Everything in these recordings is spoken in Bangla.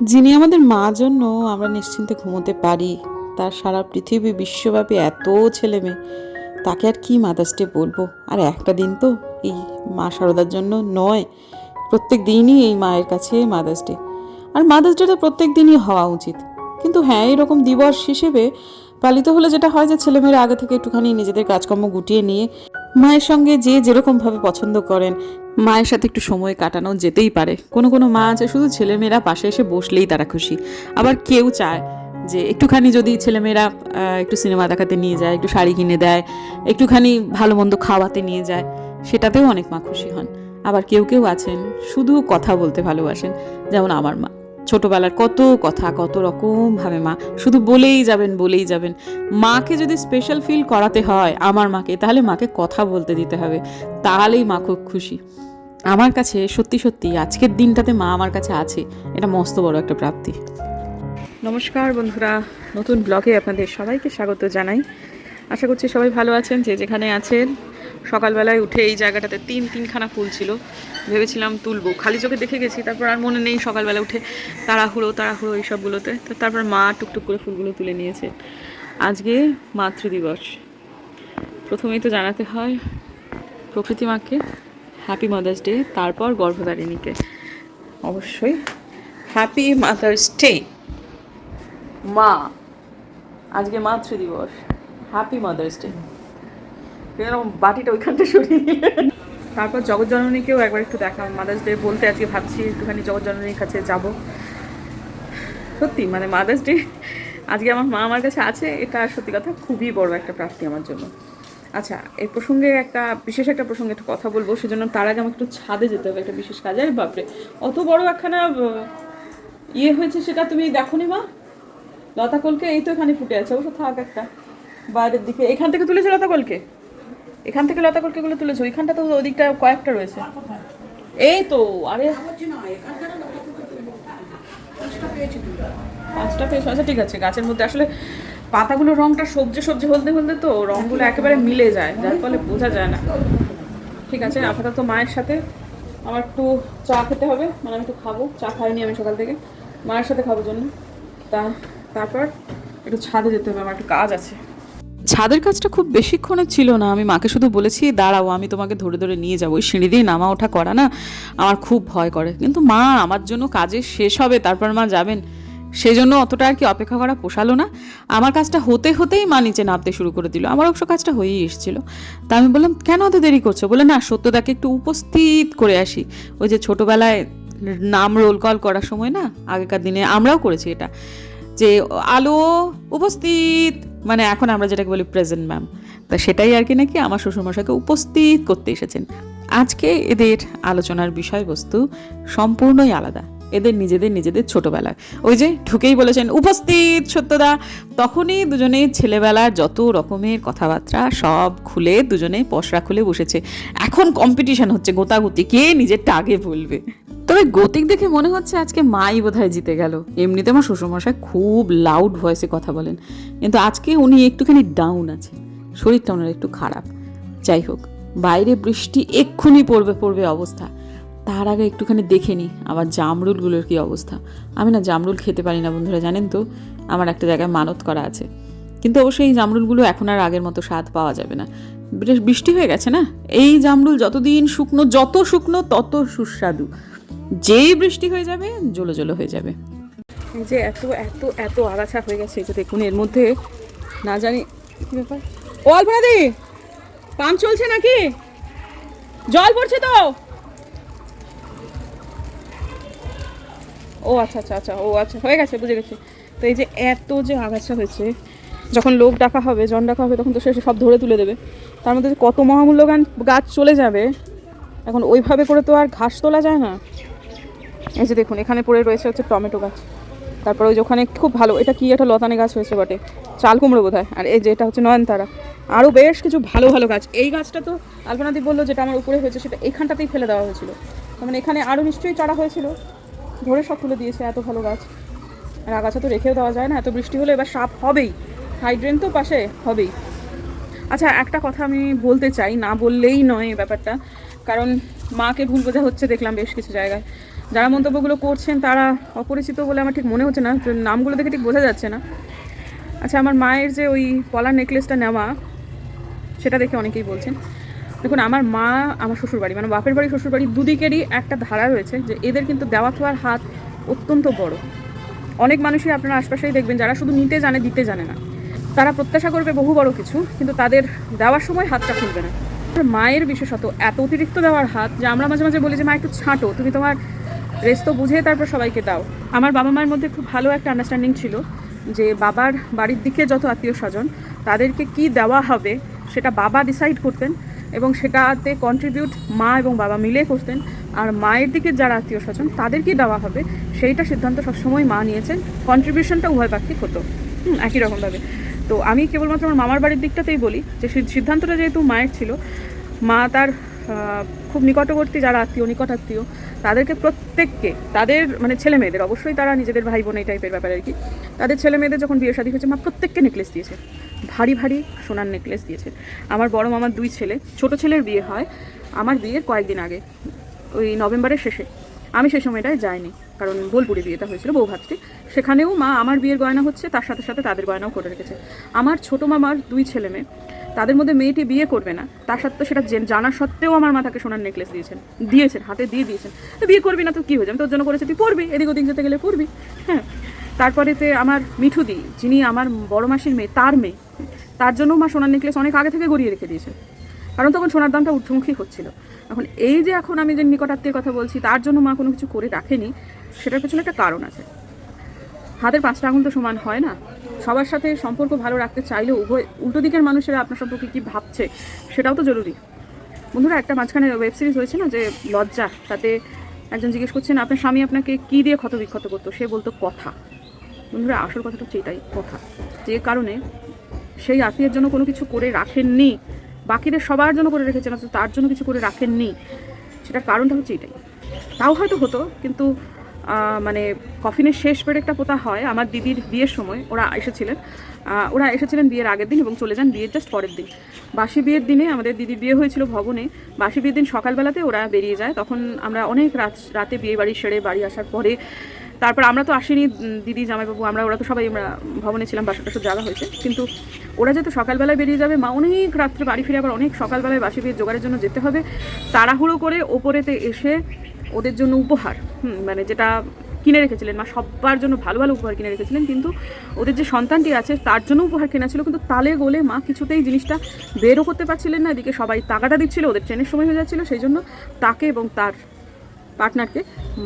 যিনি আমাদের মা জন্য আমরা নিশ্চিন্তে ঘুমোতে পারি, তার সারা পৃথিবী বিশ্বব্যাপী এত ছেলে মেয়ে তাকে আর কি মাদার্স ডে বলব? আর একটা দিন তো এই মা শারদার জন্য নয়, প্রত্যেক দিনই এই মায়ের কাছে মাদার্স ডে আর মাদার্স ডেটা প্রত্যেক দিনই হওয়া উচিত। কিন্তু হ্যাঁ এরকম দিবস হিসেবে পালিত হলে যেটা হয় যে ছেলেমেয়েরা আগে থেকে একটুখানি নিজেদের কাজকর্ম গুটিয়ে নিয়ে, মায়ের সঙ্গে যে যেরকমভাবে পছন্দ করেন মায়ের সাথে একটু সময় কাটানো যেতেই পারে। কোনো কোনো মা আছে, শুধু ছেলেমেয়েরা পাশে এসে বসলেই তারা খুশি। আবার কেউ চায় যে একটুখানি যদি ছেলেমেয়েরা একটু সিনেমা দেখাতে নিয়ে যায়, একটু শাড়ি কিনে দেয়, একটুখানি ভালো মন্দ খাওয়াতে নিয়ে যায়, সেটাতেও অনেক মা খুশি হন। আবার কেউ কেউ আছেন, শুধু কথা বলতে ভালোবাসেন, যেমন আমার মা। ছোটবেলার কত কথা, কত রকম ভাবে মা, শুধু বলেই যাবেন বলেই যাবেন। মাকে যদি স্পেশাল ফিল করাতে হয় আমার মাকে, তাহলে মাকে কথা বলতে দিতে হবে। তাহলেই মা খুব খুশি। আমার কাছে সত্যি সত্যি আজকের দিনটাতে মা আমার কাছে আছে। এটা মস্ত বড় একটা প্রাপ্তি। নমস্কার বন্ধুরা, নতুন ব্লগে আপনাদের সবাইকে স্বাগত জানাই। আশা করছি সবাই ভালো আছেন, যে যেখানে আছেন। সকালবেলায় উঠে এই জায়গাটাতে তিন, তিনখানা ফুল ছিল। ভেবেছিলাম তুলবো। খালি চোখে দেখে গেছি, তারপর আর মনে নেই সকালবেলা উঠে তাড়াহুড়ো তাড়াহুড়ো এইসবগুলোতে তো তারপর মা টুকটুক করে ফুলগুলো তুলে নিয়েছে। আজকে মাতৃদিবস। প্রথমেই তো জানাতে হয়, প্রকৃতি মাকে হ্যাপি মাদার্স ডে তারপর গর্ভধারিণীকে। অবশ্যই হ্যাপি মাদার্স ডে মা, আজকে মাতৃদিবস। হ্যাপি মাদার্স ডে বাটিটা ওইখানটা সরিয়ে তারপর জগৎ জননীকেও একবার একটু দেখা মাদার্স ডে বলতে আজকে ভাবছি একটুখানি জগৎ জননীর কাছে যাব। সত্যি মানে মাদার্স ডে আজকে আমার মা আমার কাছে আছে, এটা সত্যি কথা খুবই বড় একটা প্রাপ্তি আমার জন্য। আচ্ছা এই প্রসঙ্গে একটা, বিশেষ একটা প্রসঙ্গে একটু কথা বলব, সেজন্য তার আগে আমাকে একটু ছাদে যেতে হবে, একটা বিশেষ কাজে। আরে বাপরে, অত বড় একখানা ইয়ে হয়েছে সেটা তুমি দেখো নি মা? লতা কলকে এই তো এখানে ফুটে আছে, অবশ্য থাক একটা, বাইরের দিকে। এখান থেকে তুলেছে লতা কলকে এখান থেকে লতা কলকেগুলো তুলেছো, ওইখানটা তো ওদিকটা কয়েকটা রয়েছে। এই তো, আরে। পাঁচটা পেয়েছ আচ্ছা ঠিক আছে, গাছের মধ্যে আসলে পাতাগুলোর রংটা সবজি সবজি হলদে হলদে তো রংগুলো একেবারে মিলে যায়, যার ফলে বোঝা যায় না। ঠিক আছে, আপাতত মায়ের সাথে আমার একটু চা খেতে হবে মানে আমি একটু খাব, চা খাইনি আমি সকাল থেকে। মায়ের সাথে খাব জন্য। তা, তারপর একটু ছাদে যেতে হবে, আমার একটু কাজ আছে। ছাদের কাজটা খুব বেশিক্ষণের ছিল না। আমি মাকে শুধু বলেছি, দাঁড়াও, আমি তোমাকে ধরে ধরে নিয়ে যাব। ওই সিঁড়ি দিয়ে নামা ওঠা করা না, আমার খুব ভয় করে। কিন্তু মা, আমার জন্য কাজে শেষ হবে, তারপর মা যাবেন। সেজন্য অতটা আর কি অপেক্ষা করা পোষালো না। আমার কাজটা হতে হতেই মা নিচে নামতে শুরু করে দিল। আমার অবশ্য কাজটা হয়েই এসেছিল। তা আমি বললাম, কেন অত দেরি করছ? বলে, না, সত্যদাকে একটু উপস্থিত করে আসি। ওই যে ছোটোবেলায় নাম রোল কল করার সময় না, আগেকার দিনে আমরাও করেছি এটা। যে আলো উপস্থিত মানে এখন আমরা যেটাকে বলি প্রেজেন্ট ম্যাম তা সেটাই আর কি নাকি আমার শ্বশুরমশাইকে উপস্থিত করতে এসেছেন। আজকে এদের আলোচনার বিষয়বস্তু সম্পূর্ণই আলাদা। এদের নিজেদের নিজেদের ছোটবেলায় ওই যে ঢুকেই বলেছেন, উপস্থিত সত্যদা। তখনই দুজনে ছেলেবেলার যত রকমের কথাবার্তা সব খুলে দুজনে পশরা খুলে বসেছে। এখন কম্পিটিশন হচ্ছে, গোতাগুতি, কে নিজেরটা আগে বলবে? তবে গতিক দেখে মনে হচ্ছে আজকে মাই বোধহয় জিতে গেল। এমনিতে আমার শ্বশুরমশাই খুব লাউড ভয়েসে কথা বলেন। কিন্তু আজকে উনি একটুখানি ডাউন আছেন শরীরটা ওনার একটু খারাপ। যাই হোক, বাইরে বৃষ্টি এক্ষুনি পড়বে পড়বে অবস্থা। তার আগে একটুখানি দেখে নিই আবার জামরুলগুলোর কি অবস্থা। আমি না জামরুল খেতে পারি না বন্ধুরা, জানেন তো? আমার একটা জায়গায় মানত করা আছে। কিন্তু অবশ্যই এই জামরুলগুলো এখন আর আগের মতো স্বাদ পাওয়া যাবে না। বেশ বৃষ্টি হয়ে গেছে না? এই জামরুল যতদিন শুকনো, যত শুকনো, তত সুস্বাদু। যেই বৃষ্টি হয়ে যাবে জলো জলো হয়ে যাবে। যে এত এত এত আগাছা হয়ে গেছে যে দেখুন, এর মধ্যে না জানি কি ব্যাপার। ও অল্পনা দি, পাম্প চলছে নাকি? জল পড়ছে তো। ও আচ্ছা আচ্ছা আচ্ছা ও আচ্ছা হয়ে গেছে, বুঝে গেছি। তো এই যে এত যে আগাছা হয়েছে, যখন লোক ডাকা হবে, জন ডাকা হবে, তখন তো সে সব ধরে তুলে দেবে। তার মধ্যে কত মহামূল্যবান গাছ চলে যাবে, এখন ওইভাবে করে তো আর ঘাস তোলা যায় না। এই যে দেখুন, এখানে পড়ে রয়েছে হচ্ছে টমেটো গাছ। তারপর ওই ওখানে খুব ভালো, এটা কি একটা লতানে গাছ হয়েছে বটে? চাল কুমড়ো বোধ হয় আর এই যে এটা হচ্ছে নয়নতারা। আরও বেশ কিছু ভালো ভালো গাছ। এই গাছটা তো আলপনাদি বলল যেটা আমার উপরে হয়েছে, সেটা এখানটাতেই ফেলে দেওয়া হয়েছিল। মানে এখানে আরও নিশ্চয়ই চারা হয়েছিল। ধরে সব তুলে দিয়েছে এত ভালো গাছ। আর আগাছা তো রেখেও দেওয়া যায় না, এত বৃষ্টি হলে এবার সাপ হবেই। হাইড্রেন তো পাশে হবেই। আচ্ছা একটা কথা আমি বলতে চাই, না বললেই নয় ব্যাপারটা। কারণ মাকে ভুল বোঝা হচ্ছে, দেখলাম বেশ কিছু জায়গায়। যারা মন্তব্যগুলো করছেন তারা অপরিচিত বলে আমার ঠিক মনে হচ্ছে না নামগুলো দেখে ঠিক বোঝা যাচ্ছে না। আচ্ছা আমার মায়ের যে ওই পলার নেকলেসটা নেওয়া, সেটা দেখে অনেকেই বলছেন। দেখুন, আমার মা, আমার শ্বশুরবাড়ি মানে বাপের বাড়ি শ্বশুরবাড়ি দুদিকেরই একটা ধারা রয়েছে যে এদের কিন্তু দেওয়া খাওয়ার হাত অত্যন্ত বড়। অনেক মানুষই আপনারা আশপাশেই দেখবেন, যারা শুধু নিতে জানে, দিতে জানে না। তারা প্রত্যাশা করবে বহু বড় কিছু, কিন্তু তাদের দেওয়ার সময় হাতটা খুলবে না। মায়ের বিশেষত এত অতিরিক্ত দেওয়ার হাত যে আমরা মাঝে মাঝে বলি যে, মা, একটু ছাঁটো, তুমি তোমার রেস্ট বুঝে তারপর সবাইকে দাও। আমার বাবা মায়ের মধ্যে খুব ভালো একটা আন্ডারস্ট্যান্ডিং ছিল যে বাবার বাড়ির দিকে যত আত্মীয় স্বজন, তাদেরকে কি দেওয়া হবে সেটা বাবা ডিসাইড করতেন এবং সেটাতে কন্ট্রিবিউট মা এবং বাবা মিলে করতেন। আর মায়ের দিকে যারা আত্মীয় স্বজন, তাদেরকে দেওয়া হবে, সেইটা সিদ্ধান্ত সবসময় মা নিয়েছেন। কন্ট্রিবিউশনটা উভয় পাক্ষিক হতো। একই রকমভাবে। তো আমি কেবলমাত্র আমার মামার বাড়ির দিকটাতেই বলি যে সিদ্ধান্তটা যেহেতু মায়ের ছিল, মা তার খুব নিকটবর্তী যারা আত্মীয় নিকট আত্মীয় তাদেরকে প্রত্যেককে, তাদের মানে ছেলে মেয়েদের, অবশ্যই তারা নিজেদের ভাই বোন এই টাইপের ব্যাপার আর কি, তাদের ছেলে মেয়েদের যখন বিয়ে শাদী হয়েছে, মা প্রত্যেককে নেকলেস দিয়েছে। ভারী ভারী সোনার নেকলেস দিয়েছে। আমার বড় মামার দুই ছেলে, ছোট ছেলের বিয়ে হয় আমার বিয়ের কয়েকদিন আগে, ওই নভেম্বরের শেষে। আমি সেই সময়টায় যাইনি। কারণ বোলপুরে বিয়েটা হয়েছিল বৌভাতৃ সেখানেও মা আমার বিয়ের গয়না হচ্ছে, তার সাথে সাথে তাদের গয়নাও করে রেখেছে। আমার ছোট মামার দুই ছেলে মেয়ে, তাদের মধ্যে মেয়েটি বিয়ে করবে না, তার সত্ত্বেও সেটা জেন- সত্ত্বেও আমার মা তাকে সোনার নেকলেস দিয়েছেন দিয়েছেন, হাতে দিয়ে দিয়েছেন। তো বিয়ে করবি না তো কী হয়ে যাবে? তোর জন্য করেছে, তুই পড়বি এদিক ওদিক যেতে গেলে পড়বি হ্যাঁ তারপরেতে আমার মিঠুদি, যিনি আমার বড় মাসির মেয়ে, তার মেয়ে, তার জন্য মা সোনার নেকলেস অনেক আগে থেকে গড়িয়ে রেখে দিয়েছে কারণ তখন সোনার দামটা ঊর্ধ্বমুখী হচ্ছিল। এখন এই যে এখন আমি যে নিকটাত্মীয় কথা বলছি, তার জন্য মা কোনো কিছু করে রাখেনি, সেটার পেছনে একটা কারণ আছে। হাতের পাঁচটা আঙুল তো সমান হয় না। সবার সাথে সম্পর্ক ভালো রাখতে চাইলেও উভয়, উল্টো দিকের মানুষেরা আপনার সম্পর্কে কী ভাবছে, সেটাও তো জরুরি। বন্ধুরা, একটা মাঝখানে ওয়েব সিরিজ হয়েছে না যে লজ্জা, তাতে একজন জিজ্ঞেস করছেন, আপনার স্বামী আপনাকে কী দিয়ে ক্ষত বিক্ষত করতো? সে বলতো, কথা। বন্ধুরা, আসল কথাটা হচ্ছে এটাই, কথা। যে কারণে সেই আত্মীয়ের জন্য কোনো কিছু করে রাখেননি বাকিদের সবার জন্য করে রেখেছেন, অথচ তার জন্য কিছু করে রাখেননি। সেটার কারণটা হচ্ছে এটাই। তাও হয়তো হতো, কিন্তু মানে কফিনের শেষ পেরেকটা পোতা হয় আমার দিদির বিয়ের সময়। ওরা এসেছিলেন। ওরা এসেছিলেন বিয়ের আগের দিন এবং চলে যান বিয়ের জাস্ট পরের দিন। বাসি বিয়ের দিনে আমাদের দিদির বিয়ে হয়েছিল ভবনে। বাসি বিয়ের দিন সকালবেলাতে ওরা বেরিয়ে যায়। তখন আমরা অনেক রাত, রাতে বিয়ে বাড়ি সেরে বাড়ি আসার পরে তারপর আমরা তো আসিনি দিদি, জামাইবাবু, আমরা, ওরা তো সবাই আমরা ভবনে ছিলাম বাসা টাসা জায়গা হয়েছে। কিন্তু ওরা যেহেতু সকালবেলায় বেরিয়ে যাবে মা অনেক রাত্রে বাড়ি ফিরে আবার অনেক সকালবেলায় বাসি বিয়ের জোগাড়ের জন্য যেতে হবে। তাড়াহুড়ো করে ওপরেতে এসে ওদের জন্য উপহার হুম, মানে যেটা কিনে রেখেছিলেন। মা সবার জন্য ভালো ভালো উপহার কিনে রেখেছিলেন কিন্তু ওদের যে সন্তানটি আছে তার জন্য উপহার কেনা ছিল কিন্তু তালে গোলে মা কিছুতেই জিনিসটা বেরও করতে পারছিলেন না। এদিকে সবাই টাকাটা দিচ্ছিল ওদের ট্রেনের সময় হয়ে যাচ্ছিল সেই জন্য তাকে এবং তার পার্টনারকে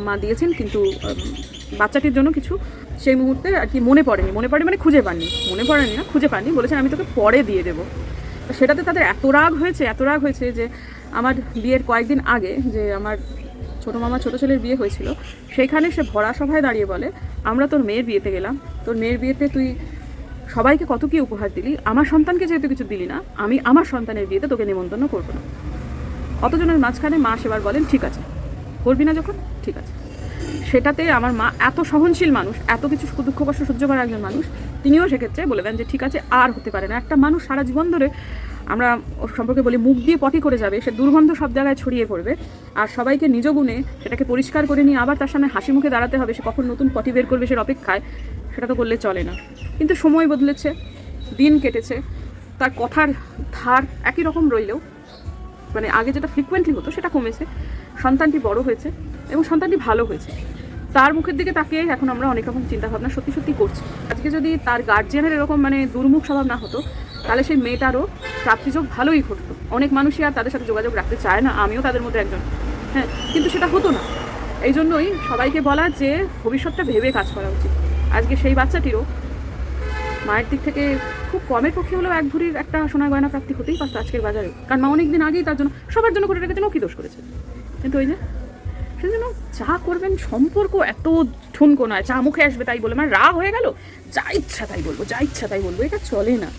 মা দিয়েছেন কিন্তু বাচ্চাটির জন্য কিছু সেই মুহূর্তে আর কি মনে পড়েনি। মনে পড়ে মানে খুঁজে পাননি। মনে পড়েনি না, খুঁজে পাননি। বলেছেন আমি তোকে পরে দিয়ে দেবো। তো সেটাতে তাদের এত রাগ হয়েছে, এত রাগ হয়েছে যে আমার বিয়ের কয়েকদিন আগে যে আমার ছোটো মামা, ছোটো ছেলের বিয়ে হয়েছিল, সেইখানে সে ভরা সভায় দাঁড়িয়ে বলে, আমরা তোর মেয়ের বিয়েতে গেলাম। তোর মেয়ের বিয়েতে তুই সবাইকে কত কি উপহার দিলি? আমার সন্তানকে যেহেতু কিছু দিলি না, আমি আমার সন্তানের বিয়েতে তোকে নিমন্ত্রণ করব না। অতজনের মাঝখানে মা সেবার বলেন, ঠিক আছে। করবি না যখন? ঠিক আছে। সেটাতে আমার মা এত সহনশীল মানুষ, এত কিছু দুঃখ কষ্ট সহ্য করা একজন মানুষ, তিনিও সেক্ষেত্রে বলে দেন যে, ঠিক আছে, আর হতে পারে না। একটা মানুষ সারা জীবন ধরে আমরা ওর সম্পর্কে বলি, মুখ দিয়ে পটি করে যাবে, সে দুর্গন্ধ সব জায়গায় ছড়িয়ে পড়বে। আর সবাইকে নিজ গুণে সেটাকে পরিষ্কার করে নিয়ে আবার তার সামনে হাসি মুখে দাঁড়াতে হবে, সে কখন নতুন পটি বের করবে সের অপেক্ষায়, সেটা তো করলে চলে না। কিন্তু সময় বদলেছে, দিন কেটেছে, তার কথার ধার একই রকম রইলেও মানে আগে যেটা ফ্রিকুয়েন্টলি হতো সেটা কমেছে, সন্তানটি বড় হয়েছে এবং সন্তানটি ভালো হয়েছে। তার মুখের দিকে তাকিয়ে এখন আমরা অনেক রকম চিন্তাভাবনা সত্যি সত্যি করছি। আজকে যদি তার গার্জিয়ানের এরকম মানে দুর্মুখ স্বভাব না হতো, তাহলে সেই মেয়েটারও প্রাপ্তিযোগ ভালোই ঘটতো। অনেক মানুষই আর তাদের সাথে যোগাযোগ রাখতে চায় না, আমিও তাদের মধ্যে একজন। হ্যাঁ কিন্তু সেটা হতো না। এই জন্যই সবাইকে বলা যে ভবিষ্যৎটা ভেবে কাজ করা উচিত। আজকে সেই বাচ্চাটিরও মায়ের দিক থেকে খুব কমের পক্ষে হলেও এক ভরির একটা সোনার গয়না প্রাপ্তি হতেই পারতো আজকের বাজারে। কারণ মা অনেক দিন আগেই তার জন্য, সবার জন্য করে রেখেছেন কি দোষ করেছে? কিন্তু ওই যে সেই জন্য যা করবেন সম্পর্ক এত ঠুনকো নয়। চা মুখে আসবে তাই বলে মানে রাগ হয়ে গেল? যা ইচ্ছা তাই বলব, যা ইচ্ছা তাই বলব, এটা চলে না।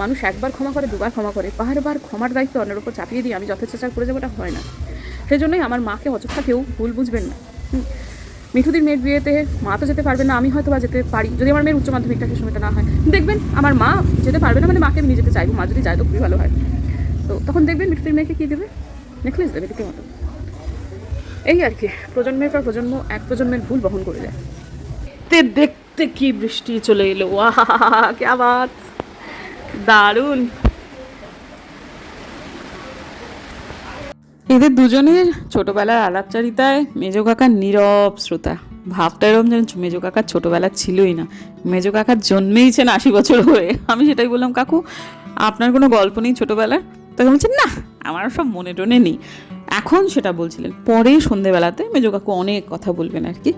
মানুষ একবার ক্ষমা করে, দুবার ক্ষমা করে, বারবার ক্ষমার দায়িত্ব অন্যের উপর চাপিয়ে দিয়ে আমি যথেচ্ছাচার করে যাব ওটা হয় না। সেই জন্যই আমার মাকে অযথা কেউ ভুল বুঝবেন না। মিঠুদির মেয়ের বিয়েতে মা তো যেতে পারবে না, আমি হয়তো বা যেতে পারি, যদি আমার মেয়ের উচ্চ মাধ্যমিকটা সেই সময়টা না হয়। দেখবেন, আমার মা যেতে পারবে না মানে মাকে আমি নিয়ে যেতে চাইব, মা যদি যায় তো খুবই ভালো হয়। তো তখন দেখবেন মিঠুদির মেয়েকে কী দেবে? নেকলেস দেবে রীতিমতো এই আর কি, প্রজন্মের পর প্রজন্ম, এক প্রজন্মের ভুল বহন করে যায়। দেখতে দেখতে কি বৃষ্টি চলে এলো কে আবাদ দারুণ। এদের দুজনের ছোটবেলার আলাপচারিতায় মেজো কাকার নীরব শ্রোতা। ভাবটা এরকম যেন মেজো কাকার ছোটবেলা ছিলই না। মেজো কাকার জন্মেইছেন আশি বছর হয়ে। আমি সেটাই বললাম, কাকু, আপনার কোনো গল্প নেই ছোটবেলার? তখন বলছেন না আমার সব মনে টনে নেই। এখন সেটা বলছিলেন। পরে সন্ধেবেলাতে মেজো কাকু অনেক কথা বলবেন আর কি।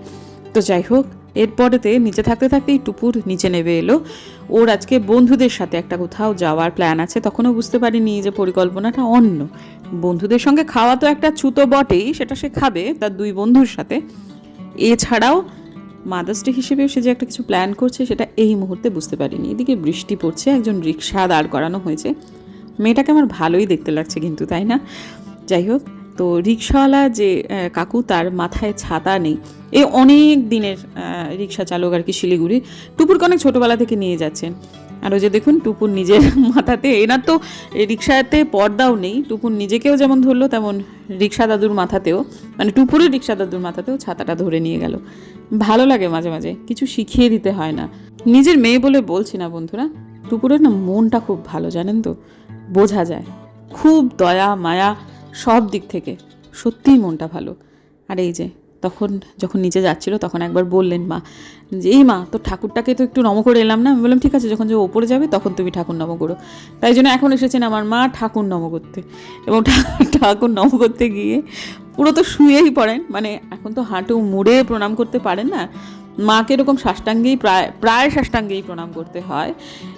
তো যাই হোক, এরপরেতে নিচে থাকতে থাকতেই টুপুর নিচে নেবে এলো। ওর আজকে বন্ধুদের সাথে একটা কোথাও যাওয়ার প্ল্যান আছে, তখনও বুঝতে পারিনি যে পরিকল্পনাটা অন্য। বন্ধুদের সঙ্গে খাওয়া তো একটা ছুতো বটেই, সেটা সে খাবে তার দুই বন্ধুর সাথে। এছাড়াও মাদার্স ডে হিসেবেও সে যে একটা কিছু প্ল্যান করছে, সেটা এই মুহূর্তে বুঝতে পারিনি। এদিকে বৃষ্টি পড়ছে, একজন রিক্সা দাঁড় করানো হয়েছে। মেয়েটাকে আমার ভালোই দেখতে লাগছে কিন্তু, তাই না? যাই হোক তো রিক্সাওয়ালা যে কাকু তার মাথায় ছাতা নেই। এ অনেক দিনের রিক্সা চালক আর কি শিলিগুড়ি। টুপুরকে অনেক ছোটোবেলা থেকে নিয়ে যাচ্ছেন আর ওই যে দেখুন, টুপুর নিজের মাথাতে, এনার তো রিক্সাতে পর্দাও নেই। টুপুর নিজেকেও যেমন ধরলো, তেমন রিক্সা দাদুর মাথাতেও মানে টুপুরের রিক্সা দাদুর মাথাতেও ছাতাটা ধরে নিয়ে গেল। ভালো লাগে মাঝে মাঝে, কিছু শিখিয়ে দিতে হয় না। নিজের মেয়ে বলে বলছি না বন্ধুরা, টুপুরের না মনটা খুব ভালো, জানেন তো? বোঝা যায়। খুব দয়া, মায়া সব দিক থেকে। সত্যিই মনটা ভালো। আর এই যে, তখন যখন নিচে যাচ্ছিল, তখন একবার বললেন, মা, যে এই মা তো ঠাকুরটাকে তো একটু নম করে এলাম না? আমি বললাম, ঠিক আছে, যখন যে ওপরে যাবে, তখন তুমি ঠাকুর নম করো। তাই জন্য এখন এসেছেন আমার মা ঠাকুর নম করতে। এবং ঠাকুর নম করতে গিয়ে পুরো তো শুয়েই পড়েন। মানে এখন তো হাঁটু মুড়ে প্রণাম করতে পারেন না। মাকে এরকম সাষ্টাঙ্গেই প্রায় প্রায় সাষ্টাঙ্গেই প্রণাম করতে হয়।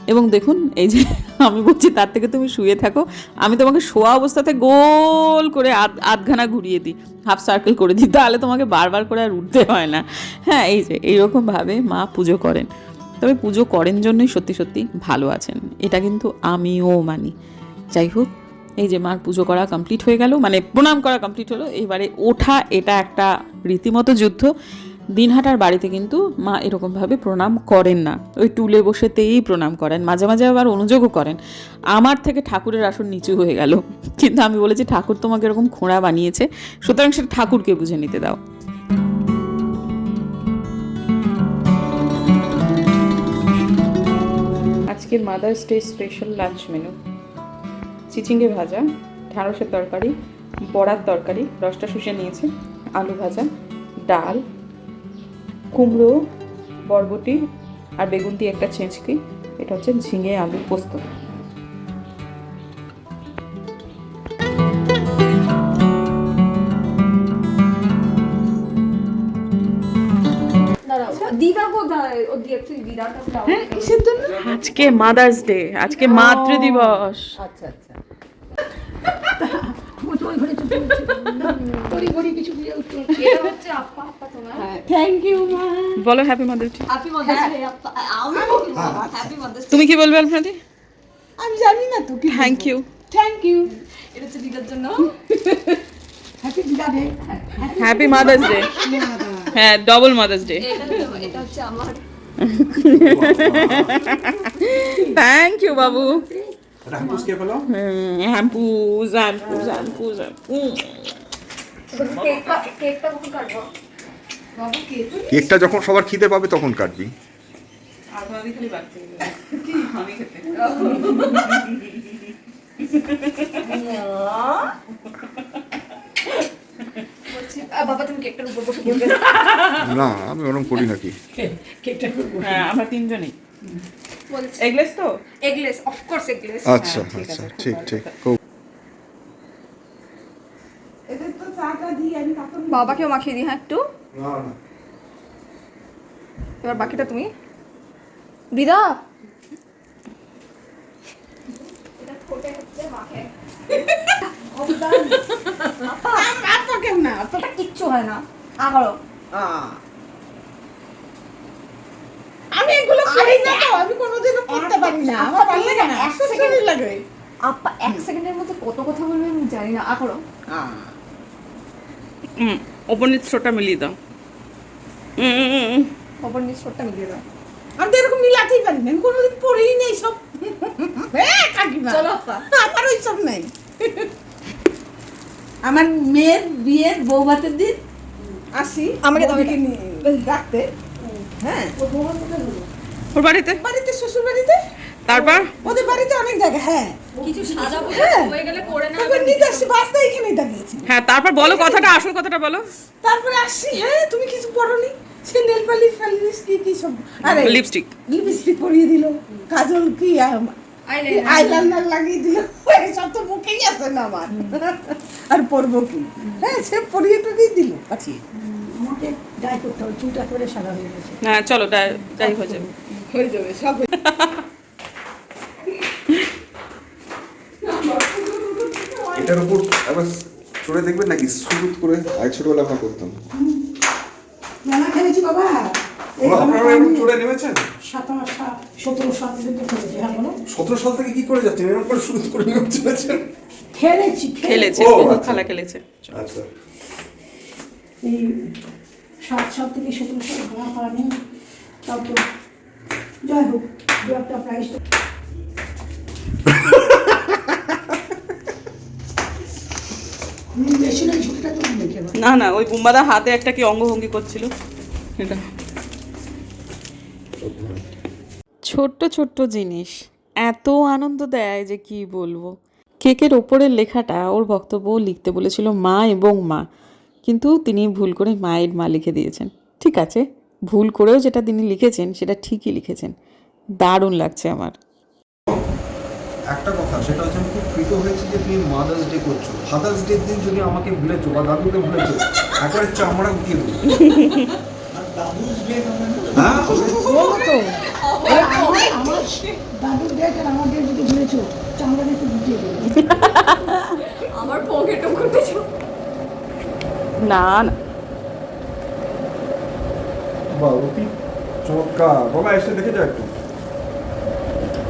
এবং দেখুন, এই যে আমি বলছি, তার থেকে তুমি শুয়ে থাকো। আমি তোমাকে শোয়া অবস্থাতে গোল করে আধ, আধখানা ঘুরিয়ে দিই, হাফ সার্কেল করে দিই। তাহলে তোমাকে বারবার করে আর উঠতে হয় না। হ্যাঁ এই যে, এইরকমভাবে মা পুজো করেন। তবে পুজো করেন জন্যই সত্যি সত্যি ভালো আছেন। এটা কিন্তু আমিও মানি। যাই হোক, এই যে মার পুজো করা কমপ্লিট হয়ে গেল। মানে প্রণাম করা কমপ্লিট হলো। এবারে ওঠা এটা একটা রীতিমতো যুদ্ধ। দিনহাটার বাড়িতে কিন্তু মা এরকমভাবে প্রণাম করেন না। ওই টুলে বসেতেই প্রণাম করেন, মাঝে মাঝে আবার অনুযোগও করেন। আমার থেকে ঠাকুরের আসন নিচু হয়ে গেল। কিন্তু আমি বলেছি, ঠাকুর তোমাকে এরকম খোঁড়া বানিয়েছে, সুতরাং সেটা ঠাকুরকে বুঝে নিতে দাও। আজকের Mother's Day special lunch menu. চিচিঙ্গে ভাজা, ঢ্যাঁড়সের তরকারি, বড়ার তরকারি, রসটা শুষে নিয়েছে, আলু ভাজা, ডাল কুমড়ো বরবটি আর বেগুন দিয়ে একটা ছেঁচকি। এটা হচ্ছে ঝিঙে আলু পোস্ত। দাও আজকে মাদার্স ডে আজকে মাতৃ দিবস আচ্ছা আচ্ছা। ওই ঘরে চুপ কিছু বুঝে উঠতে এটা হচ্ছে আপা আপা তোমার। থ্যাংক ইউ মা। বলো happy Mother's Day happy Mother's Day আপা হ্যাপি মাদার্স তুমি কি বলবে আলফাদি আমি জানি না তো কি থ্যাংক ইউ থ্যাংক ইউ এটা হচ্ছে দিদার জন্য। হ্যাপি দিদা ডে হ্যাপি মাদার্স ডে হ্যাঁ ডবল মাদার্স ডে এটা হচ্ছে আমার। থ্যাংক ইউ বাবু। কে হ্যাম্পুজ হ্যাম্পুজ হ্যাম্পুজ কেকটা যখন সবার খিদে পাবে তখন কাটবি। আপনাদের খালি বাড়তে আমি খেতে। বলছি আ, বাবা তুমি কেকটার উপর বসে পড়বে না আমি ওরকম করি নাকি? হ্যাঁ আমরা তিনজনেই। এগলেস তো? Eggless of course eggless. আচ্ছা ঠিক আচ্ছা ঠিক ঠিক বাবাকেও মাখিয়ে দিই হ্যাঁ একটু? এবার বাকিটা তুমি? দিদা কিচ্ছু হয় না। আগারো। আমি এগুলো করি না তো আমি কোনোদিনও করতে পারি না। আমার ভালো লাগে না। এক সেকেন্ড। লাগে। আপা এক সেকেন্ডের মধ্যে কত কথা বলবে আমি জানি না। আগারো হুম নিচ ছোটটা মিলিয়ে দাও। নিয়ে ছোটটা মিলিয়ে দাও। আমি তো এরকম মিলাতেই পারি না। আমি কোনোদিন পড়িই নেই সব। হ্যাঁ চলো আমার ওই সব নেই। আমার মেয়ের বিয়ের বউ ভাতের দিন আসি। আমাকে বৌদিকে নিয়ে। ডাকতে। হ্যাঁ। ওর বাড়িতে? বাড়িতে শ্বশুর বাড়িতে? তারপর? ওদের বাড়িতে অনেক জায়গা হ্যাঁ। কিছু সাজা হ্যাঁ। হয়ে গেলে করে না তারপর নিতে আসছি বাসটা এখানেই দাঁড়িয়েছি। হ্যাঁ তারপর বলো কথাটা আসল কথাটা বলো। তারপরে আসছি হ্যাঁ তুমি কিছু পরনি সে নেল পালিশ ফালিশ কি কি সব? আরে লিপস্টিক। লিপস্টিক পরিয়ে দিল কাজল কি আইলাইনার লাগিয়ে দিল। সব তো মুখেই আছে না আমার। আর পরবো কি? হ্যাঁ সে পরিয়ে টরিয়ে দিল পাঠিয়ে। আমাকে ডাই করতে হবে চুলটা করে সাদা হয়ে গেছে। হ্যাঁ চলো হয়ে যাবে। হয়ে যাবে সব এটার উপর আবার চড়ে দেখবেন নাকি? সুরুত করে আগে ছোটবেলা আমরা করতাম। মেলা খেলেছি বাবা। সতেরো সাল থেকে হ্যাঁ সতেরো সাল থেকে কি করে যাচ্ছেন? এরকম করে সুরুত করে চলেছেন খেলেছি আচ্ছা। খেলা খেলেছে। আচ্ছা। এই সাত সাল থেকে সতেরো সাল ভাড়া পাওয়া নেই তারপর যাই হোক দু একটা প্রাইস না। না না ওই বুম্বাদা হাতে একটা কি অঙ্গভঙ্গি করছিল? এটা। ছোট্ট ছোট্ট জিনিস। এত আনন্দ দেয় যে কি বলব। কেকের ওপরের লেখাটা ওর বক্তব্য লিখতে বলেছিল মা এবং মা। কিন্তু তিনি ভুল করে মায়ের মা লিখে দিয়েছেন। ঠিক আছে? ভুল করেও যেটা তিনি লিখেছেন সেটা ঠিকই লিখেছেন। দারুণ লাগছে আমার। একটা কথা সেটা হচ্ছে আমি খুব কৃত হয়েছি যে তুমি মাদার্স ডে করছ। ফাদার্স ডে দিন যদি আমাকে ভুলেছো বা দাদুকে ভুলেছো একবারে চামড়া উঠিয়ে দেবো। হ্যাঁ? ওই আমার আমার দাদুর ডেট আর আমার ডেট যদি ভুলেছো চামড়া একটু বুঝিয়ে দেবে আমার পকেটও ঘটেছে না না। বা অতি চমৎকার। বাবা এসে দেখে যাও একটু।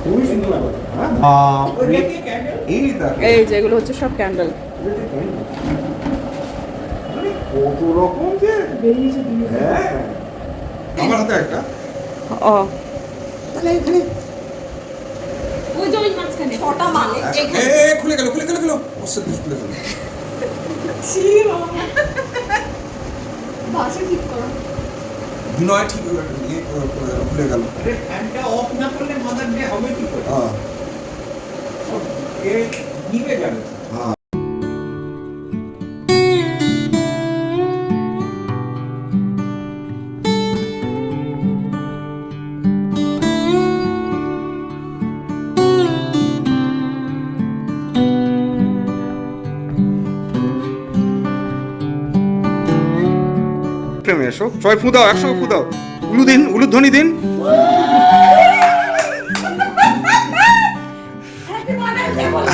খুবই সুন্দর হ্যাঁ? এই যেগুলো হচ্ছে সব ক্যান্ডেল কত রকম যে। বেরিয়েছে হ্যাঁ। আমার হাতে একটা। ও। তাহলে এখানে ওই যে ওই মাঝখানে। ছটা মালে এ, এ, খুলে গেল খুলে গেল খুলে অস্ত্র খুলে গেল। বাসে ঠিক করো। বিনয় ঠিক ভুলে গেল, ইয়ে খুলে গেল। হবে কি করে? হ্যাঁ। নিভে যাবে। প্রেমে এসো। সবাই ফু দাও একসঙ্গে ফু দাও। উলু দিন উলুধ্বনি দিন।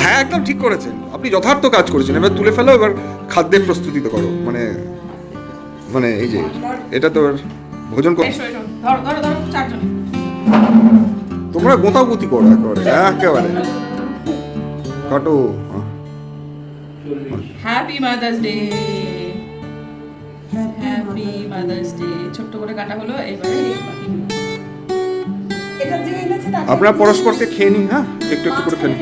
হ্যাঁ একদম ঠিক করেছেন। আপনি যথার্থ কাজ করেছেন। এবার তুলে ফেলো এবার খাদ্যের প্রস্তুতি তো করো। মানে মানে এই যে এটা তো ভোজন কর তোমরা গোতাগুতি করো একেবারে একেবারে। কাটো। Happy Mother's Day happy Mother's Day ছোট্ট করে কাটা হলো এবারে আপনারা পরস্পরকে খেয়ে নিন হ্যাঁ? একটু একটু করে খেয়ে নিন।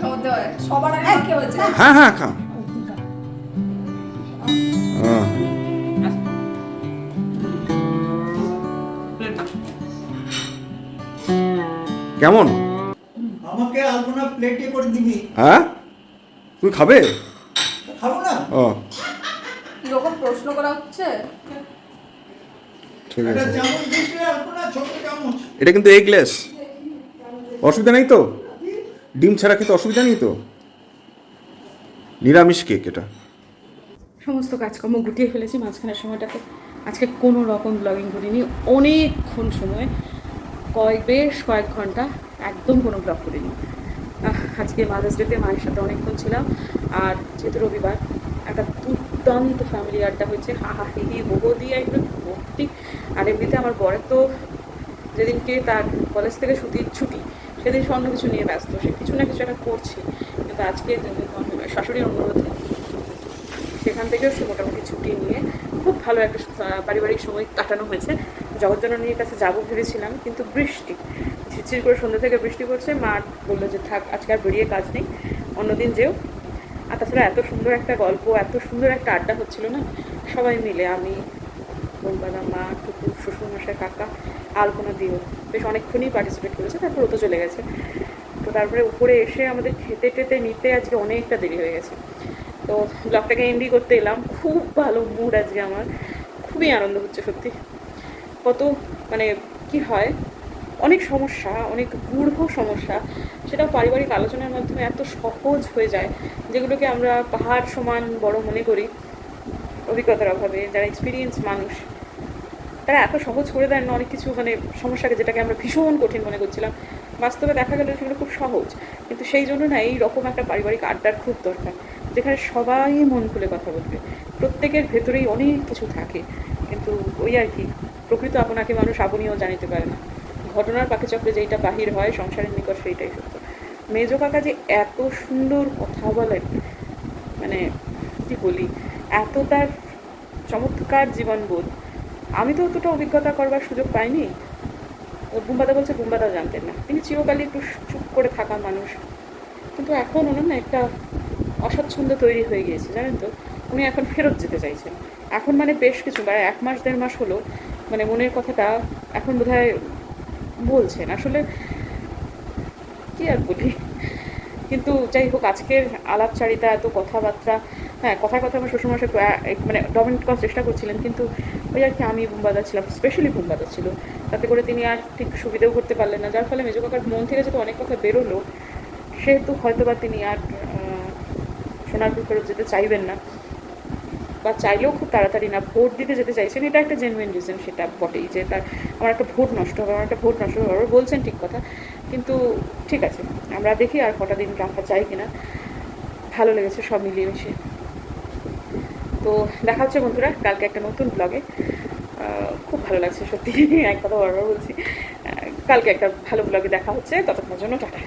খাওয়াতে হয় সবার আগে মাকে হয়েছে। হ্যাঁ হ্যাঁ খা হ্যাঁ। কেমন? আমাকে আলপনা প্লেটে করে দিবি। হ্যাঁ? তুমি খাবে? খাব না? ও। প্রশ্ন করা হচ্ছে? ঠিক এটা আছে এটা কিন্তু এগলেস। অসুবিধা নেই তো? ডিম ছাড়া খেতে অসুবিধা নেই তো? নিরামিষ কেক এটা। সমস্ত কাজকর্ম গুটিয়ে ফেলেছি মাঝখানের সময়টাতে। আজকে কোনো রকম ব্লগিং করিনি। অনেকক্ষণ সময় কয়েক বেশ কয়েক ঘণ্টা একদম কোনো ব্লগ করিনি। আজকে মাদার্স ডেতে মায়ের সাথে অনেকক্ষণ ছিলাম। আর যেহেতু রবিবার একটা দুর্দান্ত ফ্যামিলি আড্ডা হয়েছে, হা হা, হি হি বহু দিয়ে একদম ভর্তি আর এমনিতে আমার বরের তো যেদিনকে তার কলেজ থেকে ছুটি ছুটি, সেদিন সে অন্য কিছু নিয়ে ব্যস্ত, সে কিছু না কিছু একটা করছে। কিন্তু আজকে শাশুড়ির অনুরোধে সেখান থেকেও সে মোটামুটি ছুটি নিয়ে খুব ভালো একটা পারিবারিক সময় কাটানো হয়েছে। জগজ্জননীর কাছে যাব ভেবেছিলাম, কিন্তু বৃষ্টি, ঝিরঝির করে সন্ধ্যা থেকে বৃষ্টি পড়ছে। মা বলল যে, থাক, আজকে আর বেরিয়ে কাজ নেই, অন্যদিন যেও। আর তাছাড়া এত সুন্দর একটা গল্প, এত সুন্দর একটা আড্ডা হচ্ছিল না? সবাই মিলে, আমি বলবাদা মা, টুকু শ্বশুরমশাই কাকা, আলপনা, দিও, বেশ অনেকক্ষণই পার্টিসিপেট করেছে, তারপর ও তো চলে গেছে। তো তারপরে উপরে এসে আমাদের খেতে টেতে নিতে আজকে অনেকটা দেরি হয়ে গেছে। তো ব্লগটাকে এন্ডি করতে এলাম। খুব ভালো মুড আজকে আমার। খুবই আনন্দ হচ্ছে, সত্যি। কত মানে কি হয়? অনেক সমস্যা, অনেক গূঢ় সমস্যা, সেটা পারিবারিক আলোচনার মাধ্যমে এত সহজ হয়ে যায়, যেগুলোকে আমরা পাহাড় সমান বড় মনে করি, অভিজ্ঞতার অভাবে, যারা এক্সপিরিয়েন্স মানুষ। তারা এত সহজ করে দেন অনেক কিছু মানে সমস্যাকে যেটাকে আমরা ভীষণ কঠিন মনে করছিলাম। বাস্তবে দেখা গেল সেগুলো খুব সহজ, কিন্তু সেই জন্য না এই রকম একটা পারিবারিক আড্ডার খুব দরকার, যেখানে সবাই মন খুলে কথা বলবে। প্রত্যেকের ভেতরেই অনেক কিছু থাকে, কিন্তু ওই আর কি, প্রকৃত আপনাকে মানুষ আপনিও জানিতে পারে না। ঘটনার পাকে চক্রে যেইটা বাহির হয়, সংসারের নিকট সেইটাই সত্য। মেজ কাকা যে এত সুন্দর কথা বলেন মানে কি বলি, এত তার চমৎকার জীবনবোধ, আমি তো অতটা অভিজ্ঞতা করবার সুযোগ পাইনি। ও বুম্বাদা বলছে, বুম্বাদা জানতেন না। তিনি চিরকালই একটু চুপ করে থাকা মানুষ। কিন্তু এখন ওনার না একটা অস্বচ্ছন্দ তৈরি হয়ে গিয়েছে, জানেন তো? উনি এখন ফেরত যেতে চাইছেন। এখন মানে বেশ কিছু, প্রায় এক মাস, দেড় মাস হলো মানে মনের কথাটা এখন বোধহয় বলছেন। আসলে কি আর বলি? কিন্তু যাই হোক, আজকের আলাপচারিতা, এত কথাবার্তা হ্যাঁ কথায় কথা আমার শ্বশুরমশাই মানে ডমিনেট করার চেষ্টা করছিলেন, কিন্তু ওই আর কি আমি বুম্বাদা ছিলাম স্পেশালি বুম্বাদা ছিল। তাতে করে তিনি আর ঠিক সুবিধেও করতে পারলেন না, যার ফলে মেজো কাকার মন থেকে যেহেতু অনেক কথা বেরোলো, সেহেতু হয়তো বা তিনি আর সোনারপুর ফেরত যেতে চাইবেন না। বা চাইলেও খুব তাড়াতাড়ি না, ভোট দিতে যেতে চাইছেন, এটা একটা জেনুইন রিজন সেটা বটেই যে তার, আমার একটা ভোট নষ্ট হবে, আমার একটা ভোট নষ্ট হবে বলছেন ঠিক কথা, কিন্তু ঠিক আছে, আমরা দেখি আর কটা দিন রাখা যায় কিনা, ভালো লেগেছে সব মিলিয়ে মিশিয়ে। তো দেখা হচ্ছে বন্ধুরা, কালকে একটা নতুন ব্লগে খুব ভালো লাগছে সত্যি, এক কথা বারবার বলছি। কালকে একটা ভালো ব্লগে দেখা হচ্ছে, ততক্ষণের জন্য টাটা।